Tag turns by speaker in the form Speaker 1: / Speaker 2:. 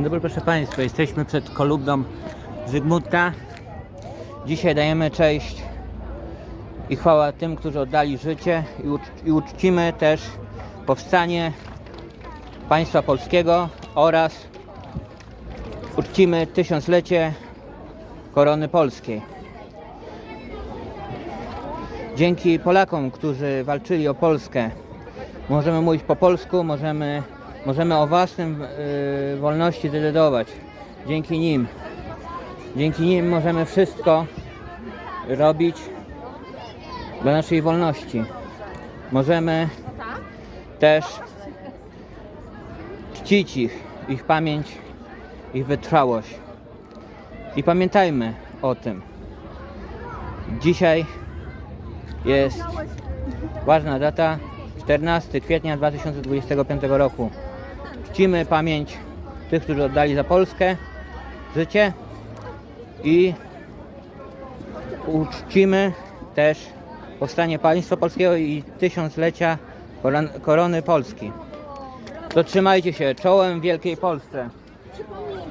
Speaker 1: Dzień dobry proszę Państwa, jesteśmy przed kolumną Zygmunta. Dzisiaj dajemy cześć i chwała tym, którzy oddali życie i, ucz- i uczcimy też powstanie państwa polskiego oraz uczcimy tysiąclecie korony polskiej. Dzięki Polakom, którzy walczyli o Polskę, możemy mówić po polsku, możemy, możemy o własnym y, wolności decydować. Dzięki nim. Dzięki nim możemy wszystko robić dla naszej wolności. Możemy też czcić ich, ich pamięć, ich wytrwałość. I pamiętajmy o tym. Dzisiaj jest ważna data 14 kwietnia 2025 roku. Czcimy pamięć tych, którzy oddali za Polskę życie i uczcimy też powstanie państwa polskiego i tysiąclecia koron- korony Polski. To trzymajcie się czołem Wielkiej Polsce.